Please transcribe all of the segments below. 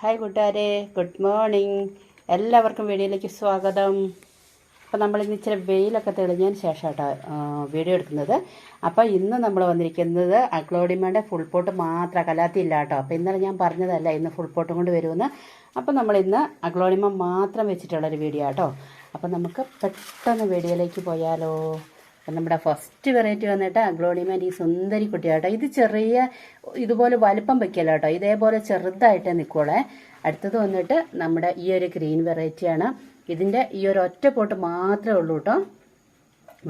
Hi കൂട്ടുകാരെ. Good morning എല്ലാവർക്കും വീഡിയോയിലേക്ക് സ്വാഗതം. അപ്പോൾ നമ്മൾ ഇന്ന് ഇച്ചിരി വെയിലൊക്കെ തെളിഞ്ഞതിന് ശേഷം കേട്ടോ വീഡിയോ എടുക്കുന്നത്. അപ്പോൾ ഇന്ന് നമ്മൾ വന്നിരിക്കുന്നത് അക്ലോഡിമയുടെ ഫുൾ പോട്ട് മാത്രം കലാത്തില്ല കേട്ടോ അപ്പോൾ ഇന്നലെ ഞാൻ പറഞ്ഞതല്ല ഇന്ന് ഫുൾ പോട്ടും കൊണ്ട് വരുമെന്ന്. അപ്പോൾ നമ്മൾ ഇന്ന് അക്ലോഡിമ മാത്രം വെച്ചിട്ടുള്ളൊരു വീഡിയോ കേട്ടോ അപ്പോൾ നമുക്ക് പെട്ടെന്ന് വീഡിയോയിലേക്ക് പോയാലോ? അപ്പം നമ്മുടെ ഫസ്റ്റ് വെറൈറ്റി വന്നിട്ട് അഗ്ലോണിമാന്റെ ഈ സുന്ദരി കുട്ടിയാട്ടോ. ഇത് ചെറിയ ഇതുപോലെ വലുപ്പം വെക്കല്ല കേട്ടോ ഇതേപോലെ ചെറുതായിട്ടേ നിൽക്കോളെ അടുത്തത് വന്നിട്ട് നമ്മുടെ ഈ ഒരു ഗ്രീൻ വെറൈറ്റിയാണ് ഇതിന്റെ ഈ ഒരു ഒറ്റ പോട്ട് മാത്രമേ ഉള്ളൂ കേട്ടോ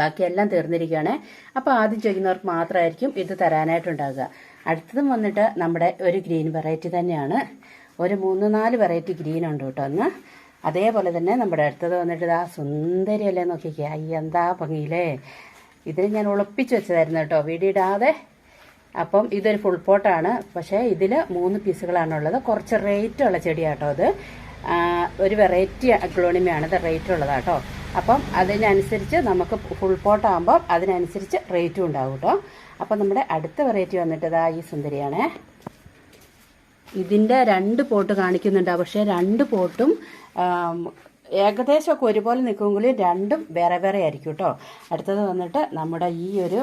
ബാക്കിയെല്ലാം തീർന്നിരിക്കുകയാണ്. അപ്പോൾ ആദ്യം ചോദിക്കുന്നവർക്ക് മാത്രമായിരിക്കും ഇത് തരാനായിട്ടുണ്ടാകുക അടുത്തതും വന്നിട്ട് നമ്മുടെ ഒരു ഗ്രീൻ വെറൈറ്റി തന്നെയാണ്. ഒരു മൂന്ന് നാല് വെറൈറ്റി ഗ്രീൻ ഉണ്ട് കേട്ടോ അന്ന്. അതേപോലെ തന്നെ നമ്മുടെ അടുത്തത് വന്നിട്ട് ഇതാ സുന്ദരിയല്ലേ നോക്കിക്കേ. അയ്യ എന്താ ഭംഗിയില്ലേ. ഇതിന് ഞാൻ ഒളിപ്പിച്ച് വെച്ചതായിരുന്നു കേട്ടോ. വീടിടാതെ അപ്പം ഇതൊരു ഫുൾ പോട്ടാണ് പക്ഷേ ഇതിൽ മൂന്ന് പീസുകളാണുള്ളത്. കുറച്ച് റേറ്റ് ഉള്ള ചെടിയാട്ടോ അത്. ഒരു വെറൈറ്റി അഗ്ലോണിമയാണ് ഇത് റേറ്റ് ഉള്ളതാട്ടോ. അപ്പം അതിനനുസരിച്ച് നമുക്ക് ഫുൾ പോട്ടാകുമ്പോൾ അതിനനുസരിച്ച് റേറ്റും ഉണ്ടാവും കേട്ടോ. അപ്പം നമ്മുടെ അടുത്ത വെറൈറ്റി വന്നിട്ട് ഇതാ ഈ സുന്ദരിയാണേ. ഇതിന്റെ രണ്ട് പോട്ട് കാണിക്കുന്നുണ്ട്. പക്ഷേ രണ്ട് പോട്ടും ഏകദേശമൊക്കെ ഒരുപോലെ നിൽക്കുമെങ്കിലും രണ്ടും വേറെ വേറെ ആയിരിക്കും കേട്ടോ. അടുത്തത് വന്നിട്ട് നമ്മുടെ ഈ ഒരു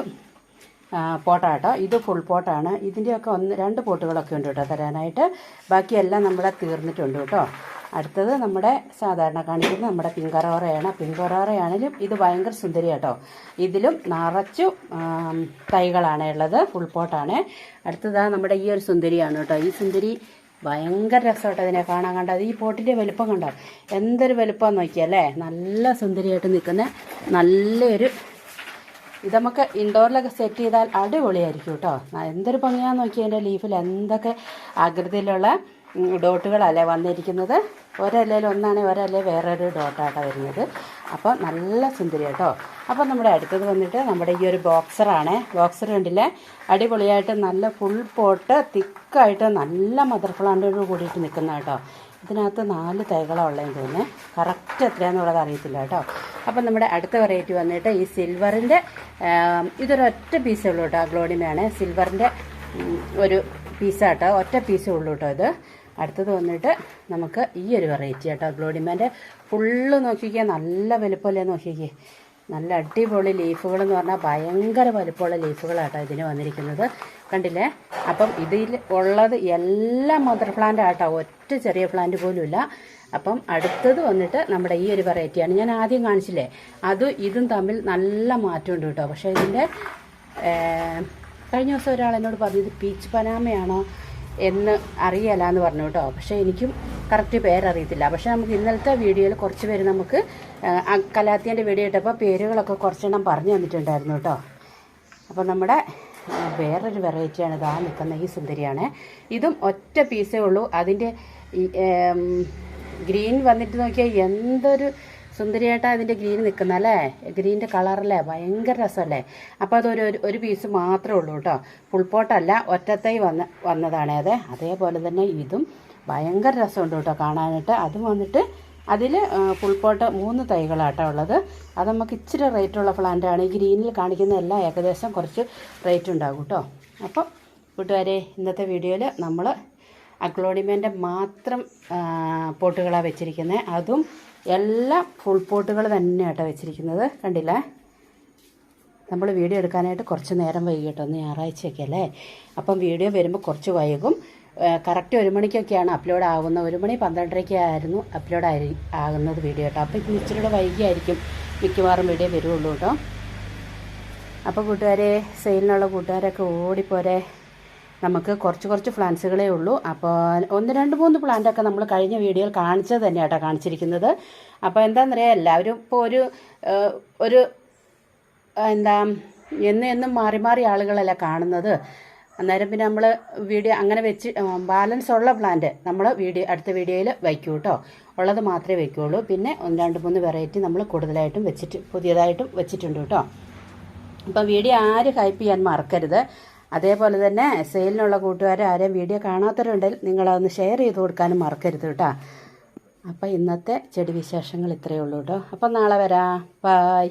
പോട്ടാട്ടോ. ഇത് ഫുൾ പോട്ടാണ്. ഇതിന്റെയൊക്കെ ഒന്ന് രണ്ട് പോട്ടുകളൊക്കെ ഉണ്ട് കേട്ടോ തരാനായിട്ട്. ബാക്കിയെല്ലാം നമ്മുടെ തീർന്നിട്ടുണ്ട് കേട്ടോ. അടുത്തത് നമ്മുടെ സാധാരണ കാണിക്കുന്നത് നമ്മുടെ പിങ്കറോറയാണ് പിങ്കറോറയാണെങ്കിലും ഇത് ഭയങ്കര സുന്ദരി കേട്ടോ. ഇതിലും നിറച്ചു തൈകളാണ് ഉള്ളത്. ഫുൾ പോട്ടാണ്. അടുത്തതാണ് നമ്മുടെ ഈ ഒരു സുന്ദരിയാണ് കേട്ടോ. ഈ സുന്ദരി ഭയങ്കര രസമായിട്ട് അതിനെ കാണാൻ കണ്ടത്. ഈ പോട്ടിന്റെ വലുപ്പം കണ്ടോ? എന്തൊരു വലുപ്പം നോക്കിയല്ലേ നല്ല സുന്ദരിയായിട്ട് നിൽക്കുന്ന നല്ലൊരു ഇത് നമുക്ക് ഇൻഡോറിലൊക്കെ സെറ്റ് ചെയ്താൽ അടിപൊളിയായിരിക്കും കേട്ടോ. എന്തൊരു ഭംഗിയാന്ന് നോക്കിയാൽ എന്റെ ലീഫിൽ. എന്തൊക്കെ ആകൃതിയിലുള്ള ഡോട്ടുകളല്ലേ വന്നിരിക്കുന്നത്? ഒരലയിൽ ഒന്നാണെങ്കിൽ ഒരല്ലേ വേറൊരു ഡോട്ടാട്ടോ വരുന്നത്. അപ്പോൾ നല്ല സുന്ദരി കേട്ടോ. അപ്പോൾ നമ്മുടെ അടുത്തത് വന്നിട്ട് നമ്മുടെ ഈ ഒരു ബോക്സറാണ്. ബോക്സർ കണ്ടില്ലേ? അടിപൊളിയായിട്ട് നല്ല ഫുൾ പോട്ട് തിക്കായിട്ട് നല്ല മദർ പ്ലാന്റോട് കൂടിയിട്ട് നിൽക്കുന്ന കേട്ടോ. ഇതിനകത്ത് നാല് തൈകളാണ് ഉള്ളതെന്ന് തോന്നുന്നു. കറക്റ്റ് എത്രയാണെന്നുള്ളത് അറിയത്തില്ല കേട്ടോ. അപ്പം നമ്മുടെ അടുത്ത വെറൈറ്റി വന്നിട്ട് ഈ സിൽവറിന്റെ ഇതൊരൊറ്റ പീസേ ഉള്ളൂ കേട്ടോ. ഗ്ലോഡിമയാണ് സിൽവറിന്റെ ഒരു പീസാട്ടോ ഒറ്റ പീസേ ഉള്ളൂ കേട്ടോ ഇത്. അടുത്തത് വന്നിട്ട് നമുക്ക് ഈ ഒരു വെറൈറ്റി കേട്ടോ ഗ്ലോഡിമാന്റെ ഫുള്ള് നോക്കിക്കുക നല്ല വലുപ്പമല്ലേ നോക്കിക്കേ. നല്ല അടിപൊളി ലീഫുകൾ എന്ന് പറഞ്ഞാൽ ഭയങ്കര വലുപ്പമുള്ള ലീഫുകളാട്ടോ ഇതിന് വന്നിരിക്കുന്നത്. കണ്ടില്ലേ? അപ്പം ഇതിൽ ഉള്ളത് എല്ലാ മദർ പ്ലാന്റ് ആട്ടോ. ഒറ്റ ചെറിയ പ്ലാന്റ് പോലും ഇല്ല അപ്പം അടുത്തത് വന്നിട്ട് നമ്മുടെ ഈ ഒരു വെറൈറ്റിയാണ് ഞാൻ ആദ്യം കാണിച്ചില്ലേ? അതും ഇതും തമ്മിൽ നല്ല മാറ്റമുണ്ട് കേട്ടോ. പക്ഷേ ഇതിന്റെ കഴിഞ്ഞ ദിവസം ഒരാൾ എന്നോട് പറഞ്ഞു ഇത് പീച്ച് പനാമയാണോ എന്ന് അറിയല എന്ന് പറഞ്ഞു കേട്ടോ. പക്ഷേ എനിക്കും കറക്റ്റ് പേരറിയത്തില്ല. പക്ഷേ നമുക്ക് ഇന്നലത്തെ വീഡിയോയിൽ കുറച്ച് പേര് നമുക്ക് കലാത്തിന്റെ വീഡിയോ ഇട്ടപ്പോൾ പേരുകളൊക്കെ കുറച്ചെണ്ണം പറഞ്ഞു തന്നിട്ടുണ്ടായിരുന്നു കേട്ടോ. അപ്പോൾ നമ്മുടെ വേറൊരു വെറൈറ്റിയാണ് ഇതാ നിൽക്കുന്ന ഈ സുന്ദരിയാണ്. ഇതും ഒറ്റ പീസേ ഉള്ളൂ. അതിന്റെ ഗ്രീൻ വന്നിട്ട് നോക്കിയാൽ എന്തൊരു സുന്ദരിയായിട്ടാണ് അതിന്റെ ഗ്രീൻ നിൽക്കുന്ന അല്ലേ? ഗ്രീന്റെ കളറല്ലേ ഭയങ്കര രസമല്ലേ? അപ്പോൾ അതൊരു ഒരു- പീസ് മാത്രമേ ഉള്ളൂ കേട്ടോ. ഫുൾ പോട്ടല്ല ഒറ്റത്തൈ വന്ന വന്നതാണേ അതെ. അതേപോലെ തന്നെ ഇതും ഭയങ്കര രസമുണ്ട് കേട്ടോ കാണാനായിട്ട്. അതും വന്നിട്ട് അതിൽ ഫുൾ പോട്ട് മൂന്ന് തൈകളാട്ടോ ഉള്ളത്. അത് നമുക്ക് ഇച്ചിരി റേറ്റുള്ള പ്ലാന്റാണ് ഈ ഗ്രീനിൽ കാണിക്കുന്ന എല്ലാം ഏകദേശം കുറച്ച് റേറ്റ് ഉണ്ടാകും കേട്ടോ. അപ്പോൾ കൂട്ടുകാരെ ഇന്നത്തെ വീഡിയോയിൽ നമ്മൾ അഗ്ലോഡിമേന്റെ മാത്രം പോട്ടുകളാണ് വെച്ചിരിക്കുന്നത് അതും എല്ലാം ഫുൾ പോട്ടുകൾ തന്നെയാട്ടോ വെച്ചിരിക്കുന്നത്. കണ്ടില്ലേ? നമ്മൾ വീഡിയോ എടുക്കാനായിട്ട് കുറച്ച് നേരം വൈകി കേട്ടോ. ഒന്ന് ഞായറാഴ്ചയൊക്കെ അല്ലേ? അപ്പം വീഡിയോ വരുമ്പോൾ കുറച്ച് വൈകും. കറക്റ്റ് ഒരു മണിക്കൊക്കെയാണ് അപ്ലോഡ് ആവുന്നത് ഒരു മണി പന്ത്രണ്ടരയ്ക്ക് ആയിരുന്നു അപ്ലോഡ് ആയി ആകുന്നത് വീഡിയോ കേട്ടോ. അപ്പോൾ ഇച്ചിരി കൂടെ വൈകിയായിരിക്കും മിക്കവാറും വീഡിയോ വരുള്ളൂ കേട്ടോ. അപ്പോൾ കൂട്ടുകാരെ സെയിലിനുള്ള കൂട്ടുകാരൊക്കെ ഓടിപ്പോരെ. നമുക്ക് കുറച്ച് കുറച്ച് പ്ലാന്റ്സുകളേ ഉള്ളൂ. അപ്പോൾ ഒന്ന് രണ്ട് മൂന്ന് പ്ലാന്റൊക്കെ നമ്മൾ കഴിഞ്ഞ വീഡിയോയിൽ കാണിച്ചത് തന്നെയാട്ടോ കാണിച്ചിരിക്കുന്നത്. അപ്പോൾ എന്താണെന്നറിയാം എല്ലാവരും ഇപ്പോൾ ഒരു ഒരു എന്താ എന്നും എന്നും മാറി മാറി ആളുകളല്ല കാണുന്നത്. അന്നേരം പിന്നെ നമ്മൾ വീഡിയോ അങ്ങനെ വെച്ച് ബാലൻസ് ഉള്ള പ്ലാന്റ് നമ്മൾ വീഡിയോ അടുത്ത വീഡിയോയിൽ വയ്ക്കൂ കേട്ടോ ഉള്ളത് മാത്രമേ വയ്ക്കുകയുള്ളൂ പിന്നെ ഒന്ന് രണ്ട് മൂന്ന് വെറൈറ്റി നമ്മൾ കൂടുതലായിട്ടും വെച്ചിട്ട് പുതിയതായിട്ടും വെച്ചിട്ടുണ്ട് കേട്ടോ അപ്പം വീഡിയോ ആരും ഹൈപ്പ് ചെയ്യാൻ മറക്കരുത്. അതേപോലെ തന്നെ സെയിലിനുള്ള കൂട്ടുകാർ ആരെയും വീഡിയോ കാണാത്തവരുണ്ടെങ്കിൽ നിങ്ങളതൊന്ന് ഷെയർ ചെയ്ത് കൊടുക്കാനും മറക്കരുത് കേട്ടോ. അപ്പം ഇന്നത്തെ ചെടി വിശേഷങ്ങൾ ഇത്രയേ ഉള്ളൂ കേട്ടോ. അപ്പം നാളെ വരാം. ബായ്